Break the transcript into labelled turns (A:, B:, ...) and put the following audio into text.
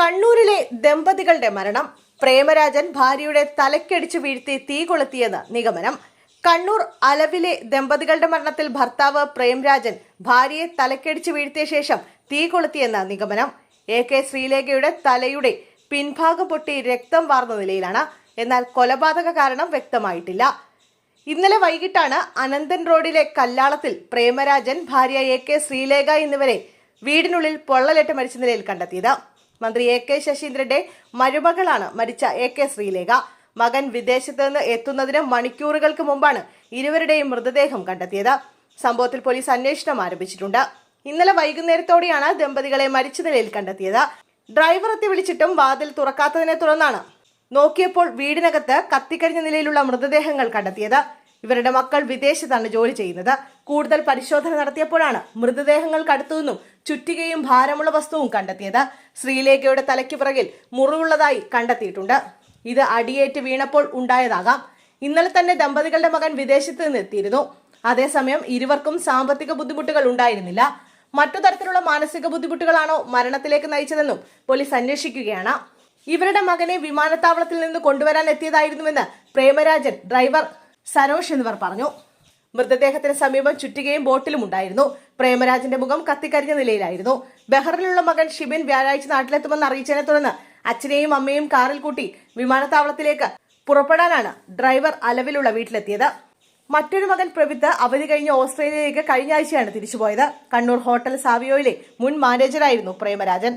A: കണ്ണൂരിലെ ദമ്പതികളുടെ മരണം. പ്രേമരാജൻ ഭാര്യയുടെ തലക്കടിച്ചു വീഴ്ത്തി തീ കൊളുത്തിയെന്ന് നിഗമനം. കണ്ണൂർ അലവിലെ ദമ്പതികളുടെ മരണത്തിൽ ഭർത്താവ് പ്രേംരാജൻ ഭാര്യയെ തലക്കടിച്ചു വീഴ്ത്തിയ ശേഷം തീ കൊളുത്തിയെന്ന് നിഗമനം. എ കെ ശ്രീലേഖയുടെ തലയുടെ പിൻഭാഗം പൊട്ടി രക്തം വാർന്ന നിലയിലാണ്. എന്നാൽ കൊലപാതക കാരണം വ്യക്തമായിട്ടില്ല. ഇന്നലെ വൈകിട്ടാണ് അനന്തൻ റോഡിലെ കല്ലാളത്തിൽ പ്രേമരാജൻ ഭാര്യ എ കെ ശ്രീലേഖ എന്നിവരെ വീടിനുള്ളിൽ പൊള്ളലേറ്റ് മരിച്ച നിലയിൽ കണ്ടെത്തിയത്. മന്ത്രി എ കെ ശശീന്ദ്രന്റെ മരുമകളാണ് മരിച്ച എ കെ ശ്രീലേഖ. മകൻ വിദേശത്ത് നിന്ന് എത്തുന്നതിന് മണിക്കൂറുകൾക്ക് മുമ്പാണ് ഇരുവരുടെയും മൃതദേഹം കണ്ടെത്തിയത്. സംഭവത്തിൽ പോലീസ് അന്വേഷണം ആരംഭിച്ചിട്ടുണ്ട്. ഇന്നലെ വൈകുന്നേരത്തോടെയാണ് ദമ്പതികളെ മരിച്ച നിലയിൽ കണ്ടെത്തിയത്. ഡ്രൈവർ എത്തി വിളിച്ചിട്ടും വാതിൽ തുറക്കാത്തതിനെ തുടർന്നാണ്. നോക്കിയപ്പോൾ വീടിനകത്ത് കത്തിക്കരിഞ്ഞ നിലയിലുള്ള മൃതദേഹങ്ങൾ കണ്ടെത്തിയത്. ഇവരുടെ മക്കൾ വിദേശത്താണ് ജോലി ചെയ്യുന്നത്. കൂടുതൽ പരിശോധന നടത്തിയപ്പോഴാണ് മൃതദേഹങ്ങൾക്കടുത്തുനിന്നും ചുറ്റികയും ഭാരമുള്ള വസ്തുവും കണ്ടെത്തിയത്. ശ്രീലേഖയുടെ തലയ്ക്ക് പിറകിൽ മുറിവുള്ളതായി കണ്ടെത്തിയിട്ടുണ്ട്. ഇത് അടിയേറ്റ് വീണപ്പോൾ ഉണ്ടായതാകാം. ഇന്നലെ തന്നെ ദമ്പതികളുടെ മകൻ വിദേശത്ത് നിന്ന് എത്തിയിരുന്നു. അതേസമയം ഇരുവർക്കും സാമ്പത്തിക ബുദ്ധിമുട്ടുകൾ ഉണ്ടായിരുന്നില്ല. മറ്റു തരത്തിലുള്ള മാനസിക ബുദ്ധിമുട്ടുകളാണോ മരണത്തിലേക്ക് നയിച്ചതെന്നും പോലീസ് അന്വേഷിക്കുകയാണ്. ഇവരുടെ മകനെ വിമാനത്താവളത്തിൽ നിന്ന് കൊണ്ടുവരാൻ എത്തിയതായിരുന്നുവെന്ന് പ്രേമരാജൻ ഡ്രൈവർ സരോഷ് എന്നിവർ പറഞ്ഞു. മൃതദേഹത്തിന് സമീപം ചുറ്റികയും ബോട്ടിലും ഉണ്ടായിരുന്നു. പ്രേമരാജന്റെ മുഖം കത്തിക്കരിഞ്ഞ നിലയിലായിരുന്നു. ബഹ്റിലുള്ള മകൻ ഷിബിൻ വ്യാഴാഴ്ച നാട്ടിലെത്തുമെന്ന് അറിയിച്ചതിനെ തുടർന്ന് അച്ഛനെയും അമ്മയും കാറിൽ കൂട്ടി വിമാനത്താവളത്തിലേക്ക് പുറപ്പെടാനാണ് ഡ്രൈവർ അലവിലുള്ള വീട്ടിലെത്തിയത്. മറ്റൊരു മകൻ പ്രവിത്ത് അവധി കഴിഞ്ഞ് ഓസ്ട്രേലിയയിലേക്ക് കഴിഞ്ഞ ആഴ്ചയാണ് തിരിച്ചുപോയത്. കണ്ണൂർ ഹോട്ടൽ സാവിയോയിലെ മുൻ മാനേജറായിരുന്നു പ്രേമരാജൻ.